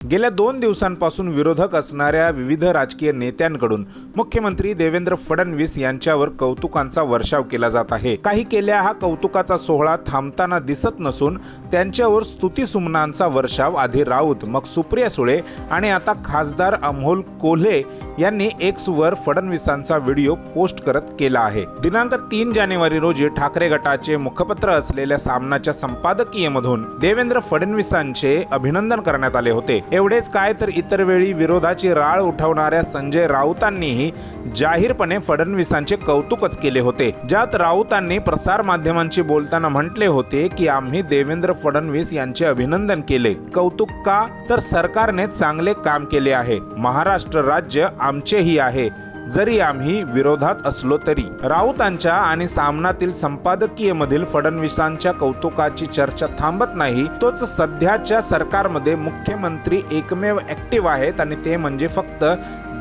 गेल्या दोन दिवसांपासून विरोधक असणाऱ्या विविध राजकीय नेत्यांकडून मुख्यमंत्री देवेंद्र फडणवीस यांच्यावर कौतुकांचा वर्षाव केला जात आहे. काही केल्या हा कौतुकाचा सोहळा थांबताना दिसत नसून त्यांच्यावर स्तुतीसुमनांचा वर्षाव आधी राऊत मग सुप्रिया सुळे आणि आता खासदार अमोल कोल्हे यांनी एक्सवर फडणवीसांचा व्हिडिओ पोस्ट करत केला आहे. दिनांक तीन जानेवारी रोजी ठाकरे गटाचे मुखपत्र असलेल्या सामनाच्या संपादकीयमधून देवेंद्र फडणवीसांचे अभिनंदन करण्यात आले होते. एवढेच काय तर इतर वेळी विरोधाची राळ उठवणाऱ्या संजय राऊतांनीही जाहीरपणे फडणवीसांचे कौतुकच केले होते. ज्यात राऊतांनी प्रसार माध्यमांशी बोलताना म्हटले होते की आम्ही देवेंद्र फडणवीस यांचे अभिनंदन केले. कौतुक का? तर सरकारने चांगले काम केले आहे. महाराष्ट्र राज्य आमचेही आहे. जरी आम्ही विरोधात असलो तरी राऊतांच्या आणि सामनातील संपादकीयमधील फडणवीसांच्या कौतुकाची चर्चा थांबत नाही तोच सध्याच्या सरकारमध्ये मुख्यमंत्री एकमेव ऍक्टिव्ह आहेत आणि ते म्हणजे फक्त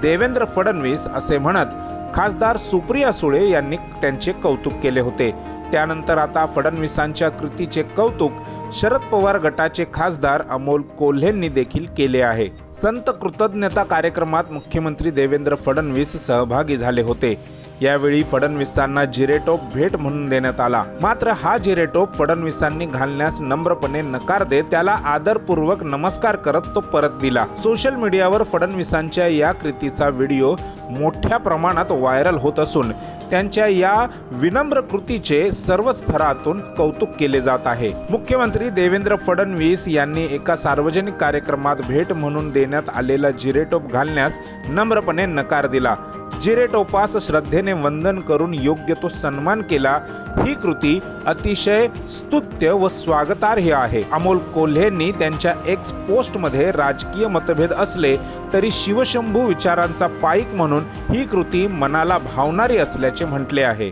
देवेंद्र फडणवीस असे म्हणत खासदार सुप्रिया सुळे यांनी त्यांचे कौतुक केले होते. त्यानंतर आता फडणवीसांच्या कृतीचे कौतुक शरद पवार गटाचे खासदार अमोल कोल्हेंनी देखील केले आहे. संत कृतज्ञता कार्यक्रमात मुख्यमंत्री देवेंद्र फडणवीस सहभागी झाले होते. यावेळी फडणवीसांना जिरेटोप भेट म्हणून देण्यात आला. मात्र हा जिरेटोप फडणवीसांनी घालण्यास नम्रपणे नकार देत त्याला आदरपूर्वक नमस्कार करत तो परत दिला. सोशल मीडियावर फडणवीसांच्या या कृतीचा व्हिडिओ मोठ्या प्रमाणात व्हायरल होत असून त्यांच्या या विनम्र कृतीचे सर्वच स्तरातून कौतुक केले जात आहे. मुख्यमंत्री देवेंद्र फडणवीस यांनी एका सार्वजनिक कार्यक्रमात भेट म्हणून देण्यात आलेला जिरेटोप घालण्यास नम्रपणे नकार दिला. जिरेटोपास श्रद्धेने वंदन करून योग्य तो सन्मान केला ही कृती अतिशय स्तुत्य व स्वागतार्ह आहे. अमोल कोल्हेंनी त्यांच्या एक्स पोस्टमध्ये राजकीय मतभेद असले तरी शिवशंभू विचारांचा पाईक म्हणून ही कृती मनाला भावणारी असल्याचे म्हटले आहे.